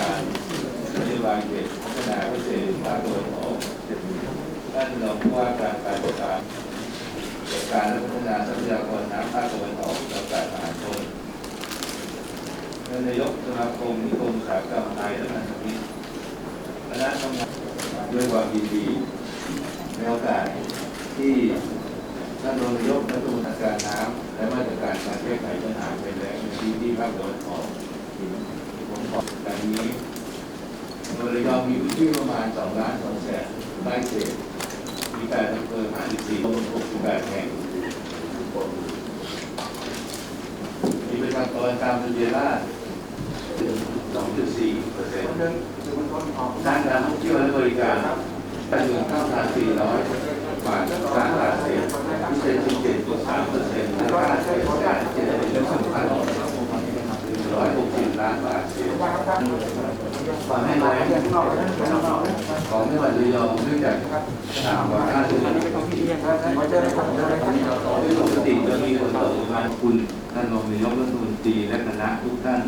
การนโยบายเขตพัฒนาพิเศษภาคตะวันออกท่านรองผู้ว่าการการประรารการและพัฒนาทรัพยากรน้ำภาคตะวันออกและการมหาชนท่านนายกสมาคมนิคมสาหกรรมไทยและพันธมิตคณะทำงานด้วยความยินดีในโอกาสที่ท่านรองนายกรัฐมนตรีการน้ำและมาตรการการแก้ไขปัญหาภัยแล้วในพื้ที่ภาคตะวันออก ผมขอการนี้โดยระยองมีพื้นที่ประมาณ2ล้าน2แสนไร่เศษมี8อำเภอ54ตำบล68แห่งมีประชากรตามทะเบียนราษฎร์2.4เปอร์เซ็นต์ด้านการท่องเที่ยวและบริการจำนวน9,400บาทล้านบาเศษพิเศษ17.3เปอร์เซ็นต์และค่าใช้จ่ายเจ็ดเป็นเรื่องสำคัญ160ล้านบาท เศษความแห้งแล้งของจังหวัดระยองเนื่องจากต่ำกว่าค่าเฉลี่ยโดยปกติจะมีคนตกประมาคุณท่านรองนายกรัฐมนตรีและคณะทุกท่าน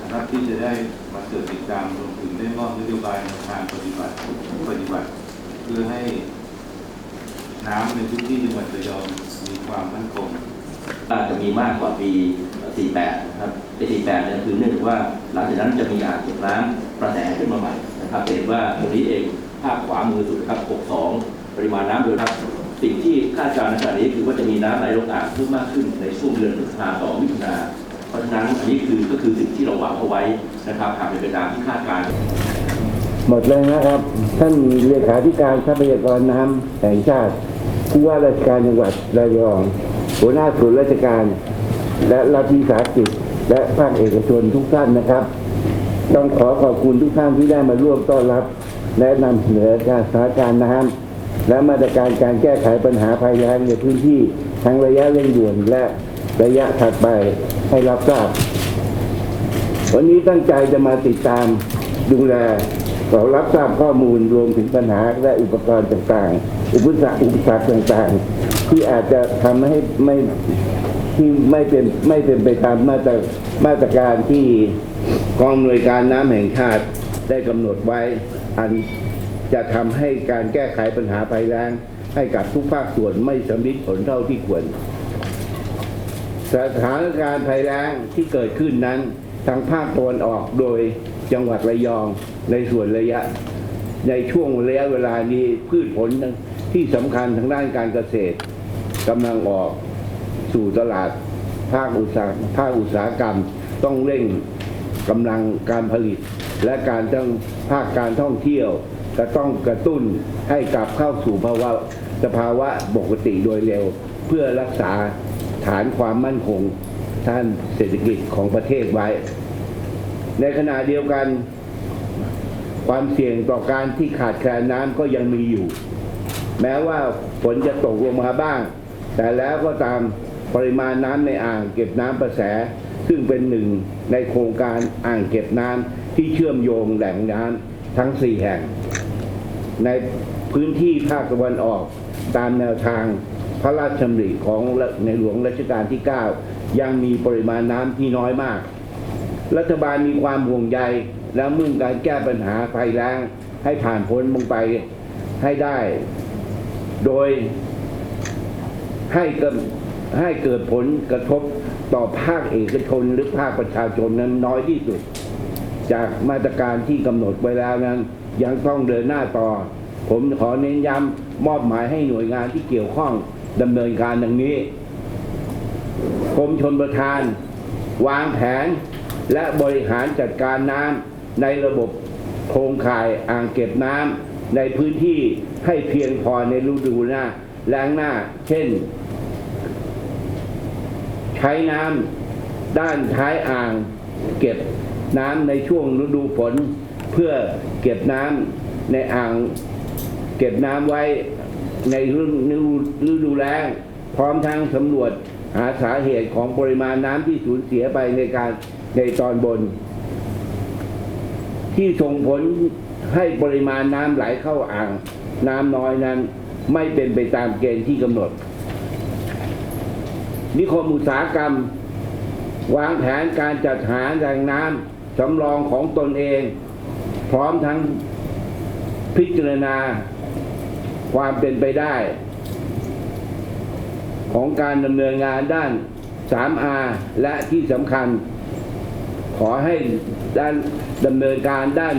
นะครับที่จะได้มาเกิดติดตามรวมถึงได้มอบนโยบายในทางปฏิบัติปฏิบัติ เพื่อให้น้ำในพื้นที่จังหวัดระยองมีความมั่นคงอาจจะมีมากกว่าปี 48นะครับปี48เนี่ยคือเนื่องจากว่าหลังจากนั้นจะมีอ่างเก็บน้ำประแสขึ้นมาใหม่นะครับเห็นว่าตรงนี้เองภาพขวามือสุดครับ 62 ปริมาณน้ำโดยครับสิ่งที่คาดการณ์ในขณะนี้คือว่าจะมีน้ำไหลลงอ่างเพิ่มมากขึ้นในช่วงเดือนพฤษภาต่อมิถุนาเพราะฉะนั้นอันนี้คือก็คือสิ่งที่เราหวังเอาไว้นะครับหากเป็นไปตามที่คาดการณ์หมดเลยนะครับ ท่านเลขาธิการทรัพยากรน้ำแห่งชาติผู้ว่าราชการจังหวัดระยอง หัวหน้าส่วนราชการ และรัฐวิสาหกิจและภาคเอกชนทุกท่านนะครับ ต้องขอขอบคุณทุกท่านที่ได้มาร่วมต้อนรับ และนำเสนอการสถานการณ์น้ำและมาตรการการแก้ไขปัญหาภัยแล้งในพื้นที่ทั้งระยะเร่งด่วนและระยะถัดไปให้รับทราบ วันนี้ตั้งใจจะมาติดตามดูแลขอรับทราบข้อมูลรวมถึงปัญหาและอุปกรณ์ต่างๆ อุปสรรคอุปสรรคต่างๆ ที่อาจจะทำให้ไม่ ที่ไม่เป็นไม่เป็นไปตามมาตรมาตรการที่กองอำนวยการน้ำแห่งชาติได้กำหนดไว้ อันจะทำให้การแก้ไขปัญหาภัยแล้ง ให้กับทุกภาคส่วนไม่สำลิดผลเท่าที่ควร สถานการณ์ภัยแล้งที่เกิดขึ้นนั้นทางภาคตะวันออกโดยจังหวัดระยองในส่วนระยะ ในช่วงระยะเวลานี้พืชผลที่สำคัญทางด้านการเกษตรกำลังออก สู่ตลาดภาคอุตสาหภาคอุตสาหกรรม ต้องเร่งกำลังการผลิต และการต้องภาคการท่องเที่ยวจะต้องกระตุ้นให้กลับเข้าสู่ภาวะสภาวะปกติโดยเร็ว เพื่อรักษาฐานความมั่นคงด้านเศรษฐกิจของประเทศไว้ ในขณะเดียวกัน ความเสี่ยงต่อการที่ขาดแคลนน้ำก็ยังมีอยู่ แม้ว่าฝนจะตกลงมาบ้าง แต่แล้วก็ตาม ปริมาณน้ำในอ่างเก็บน้ำประแส ซึ่งเป็นหนึ่งในโครงการอ่างเก็บน้ำที่เชื่อมโยงแหล่งน้ำทั้ง 4 แห่ง ในพื้นที่ภาคตะวันออกตามแนวทางพระราชดำริของในหลวงรัชกาลที่ 9 ยังมีปริมาณน้ำที่น้อยมาก รัฐบาลมีความห่วงใยและมุ่งการแก้ปัญหาภัยแล้งให้ผ่านพ้นลงไปให้ได้ โดยให้เกิด ให้เกิดผลกระทบต่อภาคเอกชนหรือภาคประชาชนนั้นน้อยที่สุด จากมาตรการที่กำหนดไว้แล้วนั้น ยังต้องเดินหน้าต่อ ผมขอเน้นย้ำมอบหมายให้หน่วยงานที่เกี่ยวข้องดำเนินการดังนี้กรมชนประทาน วางแผนและบริหารจัดการน้ำในระบบโครงข่ายอ่างเก็บน้ำในพื้นที่ให้เพียงพอในฤดูหน้าแล้งหน้า เช่น ใช้น้ำด้านท้ายอ่าง เก็บน้ำในช่วงฤดูฝน เพื่อเก็บน้ำในอ่าง เก็บน้ำไว้ในฤดูแล้งพร้อมทั้งสำรวจหาสาเหตุของปริมาณน้ำที่สูญเสียไปในการในตอนบน ที่ส่งผลให้ปริมาณน้ำไหลเข้าอ่าง น้ำน้อยนั้นไม่เป็นไปตามเกณฑ์ที่กำหนด นิคมอุตสาหกรรม วางแผนการจัดหาแหล่งน้ำสำรองของตนเอง พร้อมทั้งพิจารณาความเป็นไปได้ ของการดำเนินงานด้าน 3R และที่สำคัญ ขอให้ด้านดำเนินการด้าน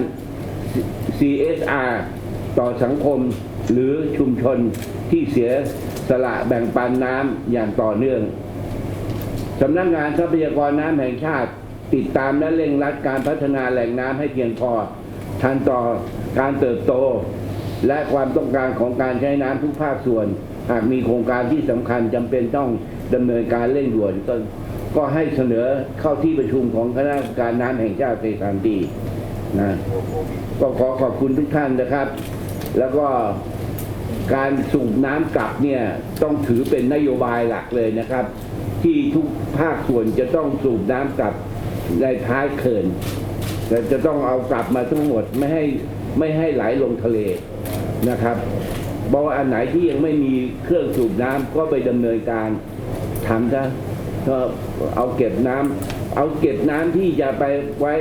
CSR ต่อสังคมหรือชุมชนที่เสีย สละแบ่งปันน้ำอย่างต่อเนื่องสำนักงานทรัพยากรน้ำแห่งชาติ ติดตามและเร่งรัดการพัฒนาแหล่งน้ำให้เพียงพอทันต่อการเติบโต และความต้องการของการใช้น้ำทุกภาคส่วน หากมีโครงการที่สำคัญจำเป็นต้องดำเนินการเร่งด่วนก็ก็ให้เสนอเข้าที่ประชุมของคณะกรรมการน้ำแห่งชาติในทันทีนะก็ขอขอบคุณทุกท่านนะครับ แล้วก็ การสูบน้ำกลับเนี่ยต้องถือเป็นนโยบายหลักเลยนะครับ ที่ทุกภาคส่วนจะต้องสูบน้ำกลับในท้ายเขื่อนแต่จะต้องเอากลับมาทั้งหมดไม่ให้ไม่ให้ไหลลงทะเลนะครับเพราะว่าอันไหนที่ยังไม่มีเครื่องสูบน้ำก็ไปดำเนินการทำซะก็เอาเก็บน้ำเอาเก็บน้ำที่จะไปไว้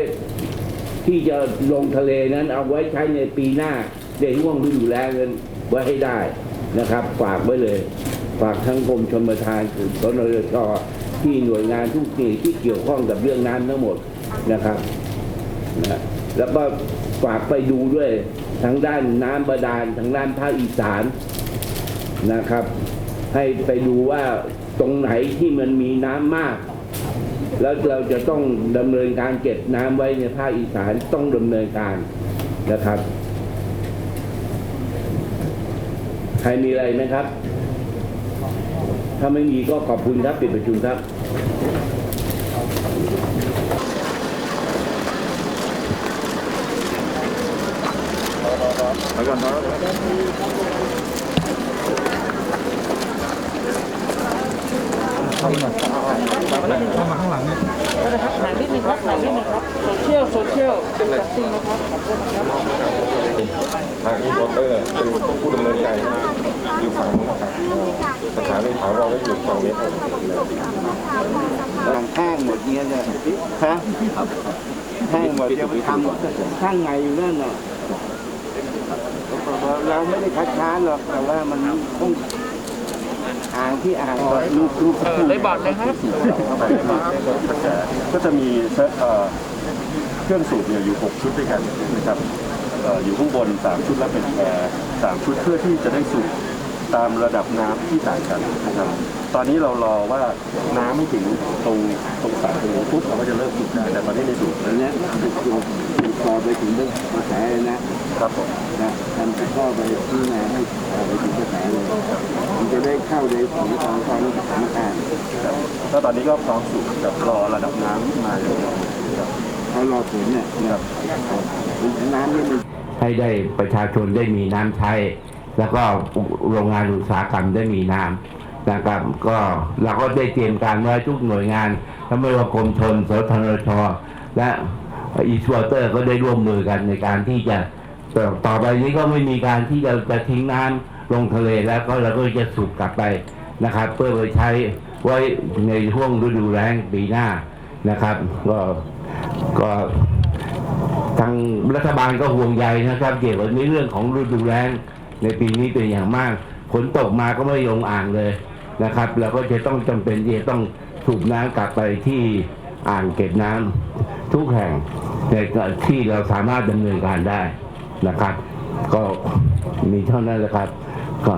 ที่จะลงทะเลนั้นเอาไว้ใช้ในปีหน้าในห่วงฤดูแล้งนั้น ไว้ให้ได้นะครับ ฝากไว้เลย ฝากทั้งกรมชลประทานคือสนชที่หน่วยงานทุกที่ที่เกี่ยวข้องกับเรื่องน้ำทั้งหมดนะครับนะแล้วก็ฝากไปดูด้วยทางด้านน้ำบาดาลทางด้านภาคอีสานนะครับ ให้ไปดูว่าตรงไหนที่มันมีน้ำมาก แล้วเราจะต้องดำเนินการเก็บน้ำไว้ในภาคอีสานต้องดำเนินการนะครับ ใครมีอะไรไหมครับ ถ้าไม่มีก็ขอบคุณครับปิดประชุมครับไปก่อนเข้ามาข้างหลังเนี่ยนะครับถ่ายนิดนึงครับถ่ายนิดนึงครับโซเชียลโซเชียลเป็นจัดซิ่งนะครับขอบคุณนะครับทางอีโมเตอร์เป็นผู้ดำเนินการอยู่ฝั่งนู้นนะครับ สถานีถาวรก็อยู่ฝั่งนี้ครับหลังแห้งหมดเงี้ยเนี่ยฮะแห้งหมดจะไปทำข้างในอยู่นั่นน่ะเราไม่ได้คัดค้านหรอกแต่ว่ามันต้องอ่างที่อ่างก็ลูกลูกเลยบอร์ดเลยครับก็จะมีเอ่อเครื่องสูบเนี่ยอยู่ 6 ชุดด้วยกันนะครับอยู่ข้างบน 3 ชุดและเป็นแอร์3ชุดเพื่อที่จะได้สูบ ตามระดับน้ำที่ต่างกันนะครับ ตอนนี้เรารอว่าน้ำไม่ถึงตรงตรงสายตรงนี้ปุ๊บเราก็จะเริ่มสูบได้แต่ตอนนี้ในสูบอันเนี้ยถูกถูกถูกคอไปถึงเรื่องกระแสเลยนะครับผมนะทำถูกข้อไปที่ไหนให้คอไปถึงกระแสเลยมันจะได้เข้าในของของความสถานการณ์ครับแล้วตอนนี้ก็พร้อมสูบกับรอระดับน้ำมาอยู่ครับเขารอผลเนี่ยนะครับน้ำนี่มันให้ได้ประชาชนได้มีน้ำใช้ แล้วก็โรงงานอุตสาหกรรมได้มีน้ำนะครับก็เราก็ได้เตรียมการไว้ทุกหน่วยงานทั้งไม่ว่ากรมชนสธนชและอีสวอเตอร์ก็ได้ร่วมมือกันในการที่จะต่อต่อไปนี้ก็ไม่มีการที่จะจะทิ้งน้ำลงทะเลแล้วก็เราก็จะสูบกลับไปนะครับ เพื่อไปใช้ไว้ในช่วงฤดูแล้งปีหน้านะครับ ก็ก็ทางรัฐบาลก็ห่วงใยนะครับ เกี่ยวกับในเรื่องของฤดูแล้ง ในปีนี้เป็นอย่างมากฝนตกมาก็ไม่ลงอ่างเลยนะครับแล้วก็จะต้องจำเป็นที่จะต้องสูบน้ำกลับไปที่อ่างเก็บน้ำทุกแห่งในที่เราสามารถดำเนินการได้นะครับ ก็มีเท่านั้นแหละครับก็